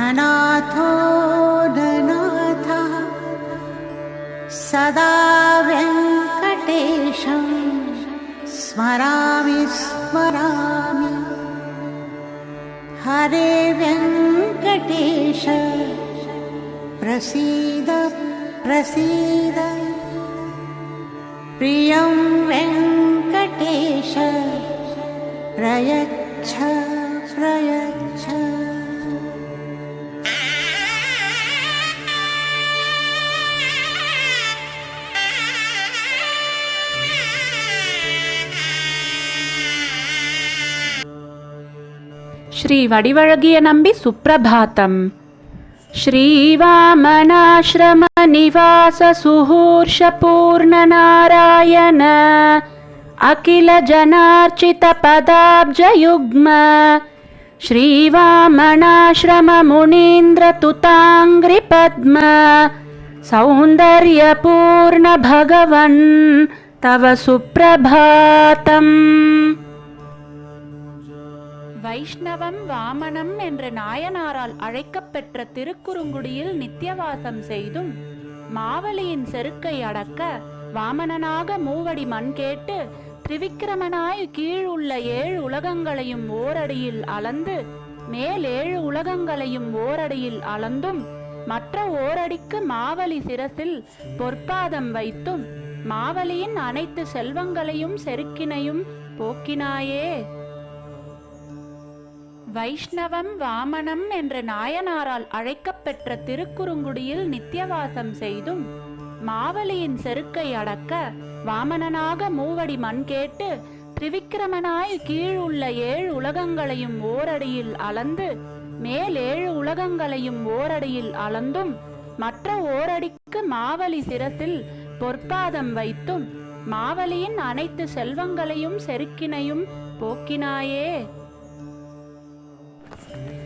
ननाथो ननाथः सदा व्यङ्कटेशं स्मरामि स्मरामि। हरे व्यङ्कटेश प्रसीद प्रसीद। प्रियं वेङ्कटेश प्रयच्छ प्रयच्छ श्रीवडिवळगिय नम्बि सुप्रभातम्। श्रीवामनाश्रमनिवाससुहूर्षपूर्णनारायण। अखिलजनार्चितपदाब्जयुग्म। श्रीवामनाश्रममुनीन्द्रतुताङ्घ्रिपद्म। सौन्दर्यपूर्णभगवन् तव सुप्रभातम्। வைஷ்ணவம் வாமனம் என்ற நாயனாரால் அழைக்கப்பெற்ற திருக்குறுங்குடியில் நித்தியவாசம் செய்தும் மாவலியின் செருக்கை அடக்க வாமனனாக மூவடி மண் கேட்டு திரிவிக்கிரமனாய் கீழ் உள்ள ஏழு உலகங்களையும் ஓரடியில் அளந்து மேல் ஏழு உலகங்களையும் ஓரடியில் அளந்தும் மற்ற ஓரடிக்கு மாவலி சிரசில் பொற்பாதம் வைத்தும் மாவலியின் அனைத்து செல்வங்களையும் செருக்கினையும் போக்கினாயே. வைஷ்ணவம் வாமனம் என்ற நாயனாரால் அழைக்கப்பெற்ற திருக்குறுங்குடியில் நித்தியவாசம் செய்தும் மாவலியின் செருக்கை அடக்க வாமனனாக மூவடி மண் கேட்டு திரிவிக்கிரமனாய் கீழ் உள்ள ஏழு உலகங்களையும் ஓரடியில் அளந்து மேல் ஏழு உலகங்களையும் ஓரடியில் அளந்தும் மற்ற ஓரடிக்கு மாவலி சிரசில் பொற்பாதம் வைத்தும் மாவலியின் அனைத்து செல்வங்களையும் செருக்கினையும் போக்கினாயே.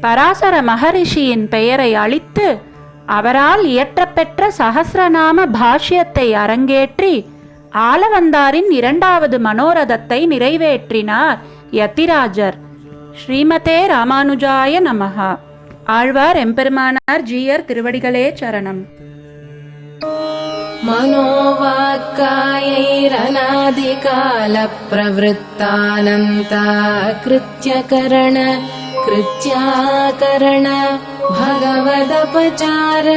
பராசர மகரிஷியின் பெயரை அளித்து அவரால் இயற்றப்பெற்ற சகசிரநாம பாஷ்யத்தை அரங்கேற்றி ஆலவந்தாரின் இரண்டாவது மனோரதத்தை நிறைவேற்றினார் யத்திராஜர் ஸ்ரீமதே ராமானுஜாய நமஹா. ஆழ்வார் எம்பெருமானார் ஜீயர் திருவடிகளே சரணம். मनोवाक्कायैरनादिकालप्रवृत्तानन्ताकृत्यकरण कृत्याकरण भगवदपचार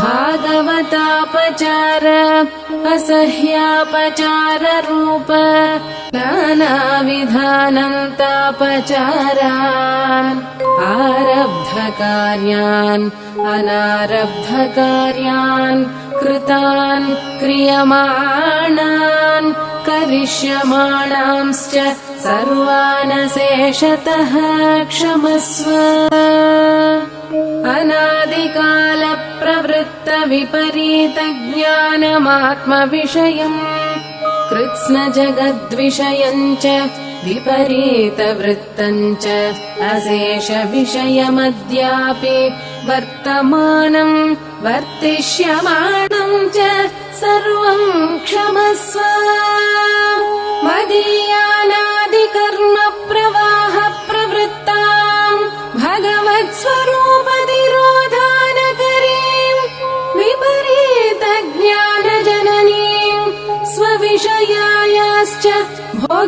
भागवतापचार असह्यापचार रूप नानाविधानन्तापचारान् आरब्धकार्यान् अनारब्धकार्यान् कृतान् क्रियमाणान् करिष्यमाणांश्च सर्वानशेषतः क्षमस्व अनादिकालप्रवृत्तविपरीतज्ञानमात्मविषयम् कृत्स्नजगद्विषयम् च विपरीतवृत्तम् च अशेषविषयमद्यापि वर्तमानम् वर्तिष्यमाणम् च सर्वम् क्षमस्व। मदीयानादिकर्म प्रवाह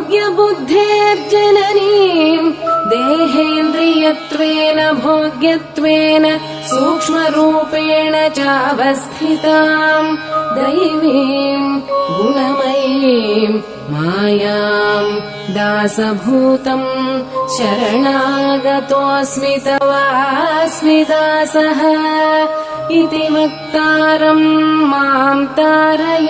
भोग्यबुद्धेर्जननीम् देहेन्द्रियत्वेन भोग्यत्वेन सूक्ष्मरूपेण चावस्थिताम् दैवीम् गुणमयीम् मायाम् दासभूतम् शरणागतोऽस्मि तवास्मि दासः इति वक्तारम् माम् तारय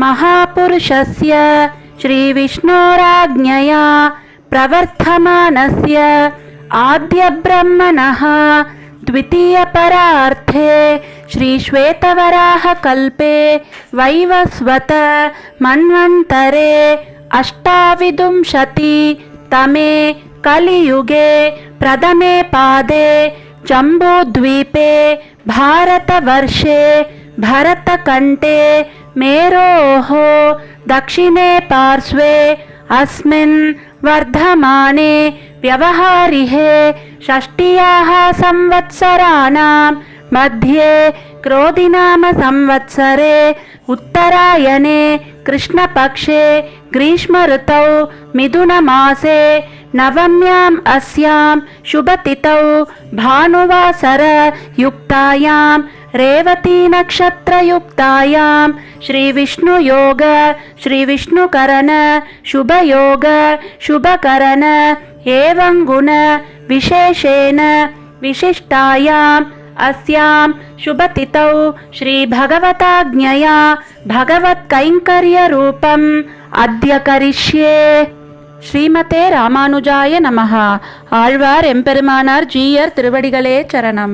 महापुरुषस्य श्रीविष्णोराज्ञया प्रवर्धमानस्य आद्यब्रह्मणः द्वितीयपरार्थे श्रीश्वेतवराहकल्पे वैवस्वत मन्वन्तरे अष्टाविंशति तमे कलियुगे प्रथमे पादे जम्बूद्वीपे भारतवर्षे भरतकण्ठे मेरोः दक्षिणे पार्श्वे अस्मिन् वर्धमाने व्यवहारिहे षष्ट्याः संवत्सराणां मध्ये क्रोधिनाम संवत्सरे उत्तरायणे कृष्णपक्षे ग्रीष्मऋतौ मिथुनमासे नवम्याम् अस्यां शुभतिथौ भानुवासरयुक्तायां रेवतीनक्षत्रयुक्तायां श्रीविष्णुयोग श्रीविष्णुकरण शुभयोग शुभकरण एवं गुण विशेषेण विशिष्टायाम् अस्यां शुभतिथौ श्रीभगवताज्ञया भगवत्कैङ्कर्यरूपम् अद्य करिष्ये ஸ்ரீமதே ராமானுஜாய நமः ஆழ்வார் எம்பெருமானார் ஜீயர் திருவடிகளே சரணம்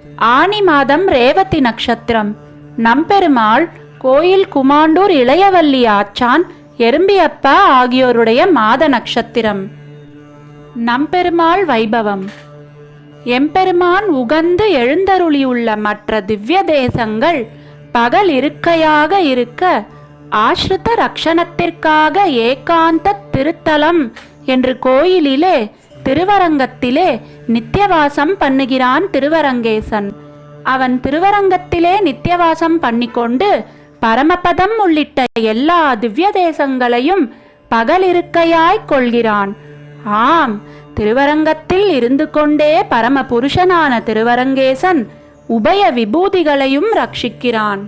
ஆனி மாதம் ரேவதி நட்சத்திரம். நம்பெருமாள் கோயில் குமாண்டூர் இளையவல்லி ஆச்சான் எறும்பியப்பா ஆகியோருடைய மாத நட்சத்திரம். நம்பெருமாள் வைபவம். எம்பெருமான் உகந்து எழுந்தருளியுள்ள மற்ற திவ்ய தேசங்கள் பகல் இருக்கையாக இருக்க ஆஸ்ரித ரக்ஷணத்திற்காக ஏகாந்த திருத்தலம் என்று கோயிலிலே திருவரங்கத்திலே நித்தியவாசம் பண்ணுகிறான் திருவரங்கேசன். அவன் திருவரங்கத்திலே நித்தியவாசம் பண்ணிக்கொண்டு பரமபதம் உள்ளிட்ட எல்லா திவ்ய தேசங்களையும் பகலிருக்கையாய்க் கொள்கிறான். ஆம் திருவரங்கத்தில் இருந்து கொண்டே பரம புருஷனான திருவரங்கேசன் உபய விபூதிகளையும் ரட்சிக்கிறான்.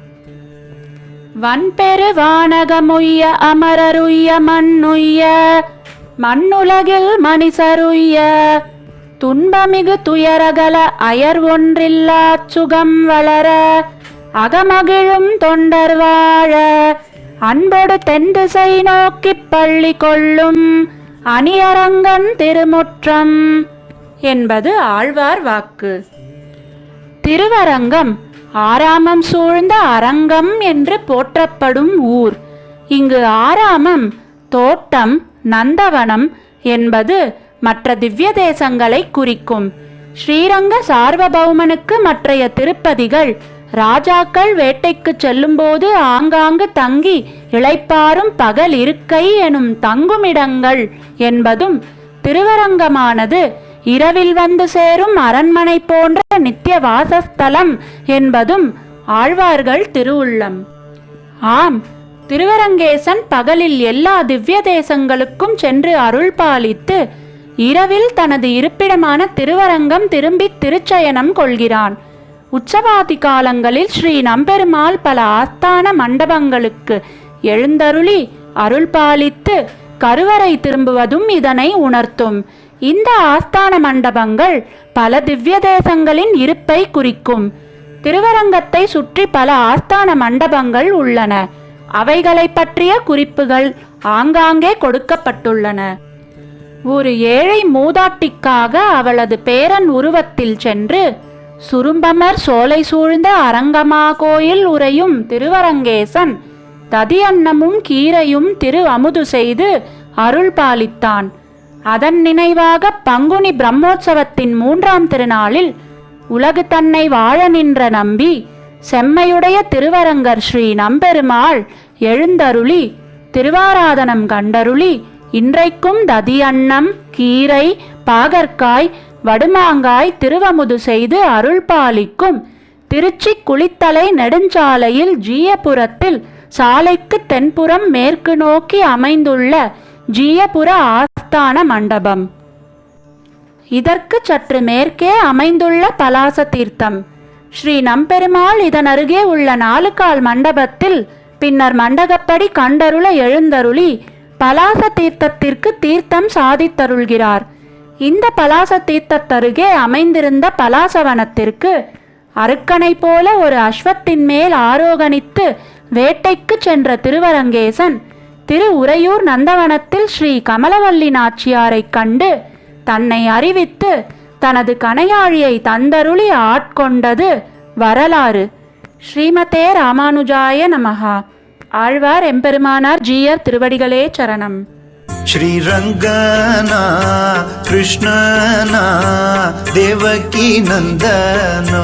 வன்பெரு வானகமுய்ய அமரருய்ய மண்ணுய்ய மண்ணுலகில் மனிதருய்ய துன்பமிகு துயரகல அயர் ஒன்றில்லா சுகம் வளர அகமகிழும் தொண்டர் வாழ அன்போடு தென்திசை நோக்கிப் பள்ளி கொள்ளும் அணியரங்கன் திருமுற்றம் என்பது ஆழ்வார் வாக்கு. திருவரங்கம் ஆராமம் சூழ்ந்த அரங்கம் என்று போற்றப்படும் ஊர். இங்கு ஆராமம் தோட்டம் நந்தவனம் என்பது மற்ற திவ்ய தேசங்களை குறிக்கும். ஸ்ரீரங்க சார்வபௌமனுக்கு மற்றைய திருப்பதிகள் ராஜாக்கள் வேட்டைக்கு செல்லும்போது ஆங்காங்கு தங்கி இளைப்பாரும் பகல் இருக்கை எனும் தங்குமிடங்கள் என்பதும் திருவரங்கமானது இரவில் வந்து சேரும் அரண்மனை போன்ற நித்திய வாசஸ்தலம் என்பதும் ஆழ்வார்கள் திருவுள்ளம். ஆம் திருவரங்கேசன் பகலில் எல்லா திவ்ய தேசங்களுக்கும் சென்று அருள் பாலித்து இரவில் தனது இருப்பிடமான திருவரங்கம் திரும்பி திருச்சயனம் கொள்கிறான். உச்சவாதி காலங்களில் ஸ்ரீ நம்பெருமாள் பல ஆஸ்தான மண்டபங்களுக்கு எழுந்தருளி அருள் பாலித்து கருவறை திரும்புவதும் இதனை உணர்த்தும். இந்த ஆஸ்தான மண்டபங்கள் பல திவ்ய தேசங்களின் இருப்பை குறிக்கும். திருவரங்கத்தை சுற்றி பல ஆஸ்தான மண்டபங்கள் உள்ளன. அவைகளை பற்றிய குறிப்புகள் ஆங்காங்கே கொடுக்கப்பட்டுள்ளன. ஒரு ஏழை மூதாட்டிக்காக அவளது பேரன் உருவத்தில் சென்று சுரும்பமர் சோலை சூழ்ந்த அரங்கமா கோயில் உரையும் திருவரங்கேசன் ததி அன்னமும் கீரையும் திரு அமுது செய்து அருள் பாலித்தான். அதன் நினைவாக பங்குனி பிரம்மோற்சவத்தின் மூன்றாம் திருநாளில் உலகு தன்னை வாழ நின்ற நம்பி செம்மையுடைய திருவரங்கர் ஸ்ரீ நம்பெருமாள் எழுந்தருளி திருவாராதனம் கண்டருளி இன்றைக்கும் ததி அன்னம் கீரை பாகற்காய் வடுமாங்காய் திருவமுது செய்து அருள் பாலிக்கும். திருச்சி குளித்தலை நெடுஞ்சாலையில் ஜீயபுரத்தில் சாலைக்கு தென்புறம் மேற்கு நோக்கி அமைந்துள்ள ஜீயபுர ஆஸ்தான மண்டபம். இதற்கு சற்று மேற்கே அமைந்துள்ள பலாச தீர்த்தம். ஸ்ரீ நம்பெருமாள் இதன் அருகே உள்ள நாலுகால் மண்டபத்தில் பின்னர் மண்டகப்படி கண்டருள எழுந்தருளி பலாச தீர்த்தத்திற்கு தீர்த்தம் சாதித்தருள்கிறார். இந்த பலாச தீர்த்தத்தருகே அமைந்திருந்த பலாசவனத்திற்கு அருக்கனை போல ஒரு அஸ்வத்தின் மேல் ஆரோகணித்து வேட்டைக்கு சென்ற திருவரங்கேசன் திரு உறையூர் நந்தவனத்தில் ஸ்ரீ கமலவல்லி நாச்சியாரைக் கண்டு தன்னை அறிவித்து தனது கணையாழியை தந்தருளி ஆட்கொண்டது வரலாறு. ஸ்ரீமதே ராமானுஜாய நமகா ஆழ்வார் எம்பெருமானார் ஜீயர் திருவடிகளே சரணம். ஸ்ரீரங்கனா கிருஷ்ணனா தேவகி நந்தனா.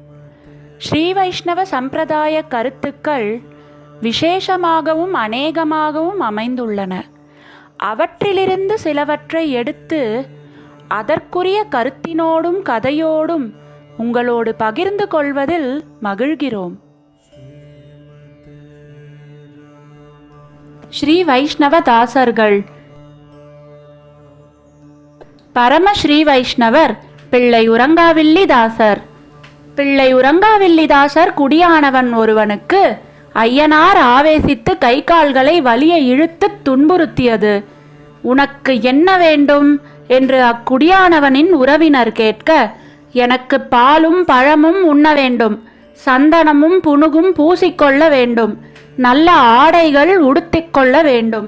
ஸ்ரீ வைஷ்ணவ சம்பிரதாய கருத்துக்கள் விசேஷமாகவும் அநேகமாகவும் அமைந்துள்ளன. அவற்றிலிருந்து சிலவற்றை எடுத்து அதற்குரிய கருத்தினோடும் கதையோடும் உங்களோடு பகிர்ந்து கொள்வதில் மகிழ்கிறோம். ஸ்ரீ வைஷ்ணவ தாசர்கள் பரம ஸ்ரீ வைஷ்ணவர் பிள்ளை உறங்காவில்லி தாசர். பிள்ளை உரங்காவில்லிதாசர் குடியானவன் ஒருவனுக்கு ஐயனார் ஆவேசித்து கை கால்களை வலிய இழுத்துத் துன்புறுத்தியது. உனக்கு என்ன வேண்டும்? என்று அக்குடியானவனின் உறவினர் கேட்க எனக்கு பாலும் பழமும் உண்ண வேண்டும் சந்தனமும் புனுகும் பூசிக்கொள்ள வேண்டும் நல்ல ஆடைகள் உடுத்திக்கொள்ள வேண்டும்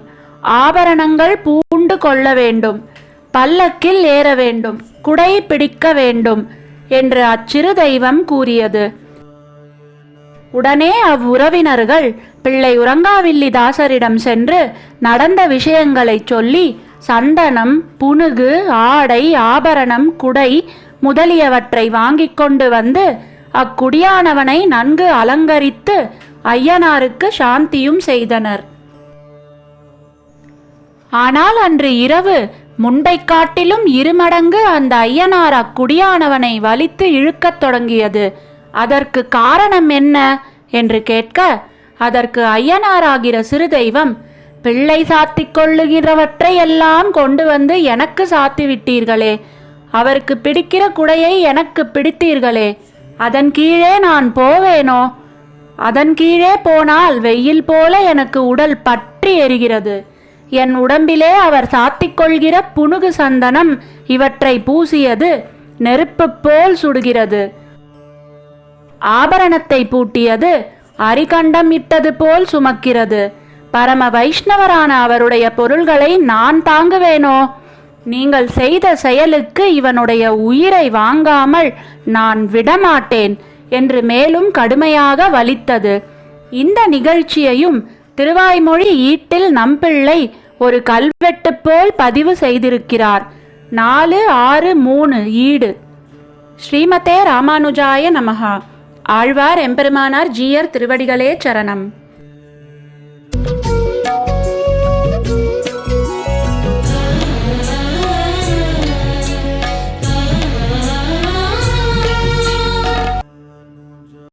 ஆபரணங்கள் பூண்டு கொள்ள வேண்டும் பல்லக்கில் ஏற வேண்டும் குடை பிடிக்க வேண்டும் என்று அச்சிறு தெய்வம் கூறியது. உடனே அவ்வுறவினர்கள் பிள்ளை உறங்காவில்லி தாசரிடம் சென்று நடந்த விஷயங்களை சொல்லி சந்தனம் புனுகு ஆடை ஆபரணம் குடை முதலியவற்றை வாங்கிக் கொண்டு வந்து அக்குடியானவனை நன்கு அலங்கரித்து ஐயனாருக்கு சாந்தியும் செய்தனர். ஆனால் அன்று இரவு முன்பை காட்டிலும் இருமடங்கு அந்த ஐயனார் அக்குடியானவனை வலித்து இழுக்கத் தொடங்கியது. அதற்கு காரணம் என்ன? என்று கேட்க அதற்கு ஐயனாராகிற சிறு தெய்வம் பிள்ளை சாத்திக் கொள்ளுகிறவற்றை எல்லாம் கொண்டு வந்து எனக்கு சாத்தி விட்டீர்களே. அவருக்கு பிடிக்கிற குடையை எனக்கு பிடித்தீர்களே. அதன் கீழே நான் போவேனோ? அதன் கீழே போனால் வெயில் போல எனக்கு உடல் பற்றி எரிகிறது. என் உடம்பிலே அவர் சாத்திக்கொள்கிற புனுகு சந்தனம் இவற்றை பூசியது நெருப்பு போல் சுடுகிறது. ஆபரணத்தை பூட்டியது அரிகண்டம் இட்டது போல் சுமக்கிறது. பரம வைஷ்ணவரான அவருடைய பொருள்களை நான் தாங்குவேனோ? நீங்கள் செய்த செயலுக்கு இவனுடைய உயிரை வாங்காமல் நான் விடமாட்டேன் என்று மேலும் கடுமையாக வலித்தது. இந்த நிகழ்ச்சியையும் திருவாய்மொழி ஈட்டில் நம்பிள்ளை ஒரு கல்வெட்டு போல் பதிவு செய்திருக்கிறார். நாலு ஆறு மூணு ஈடு. ஸ்ரீமதே ராமானுஜாய நமகா ஆழ்வார் எம்பெருமானார் ஜீயர் திருவடிகளே சரணம்.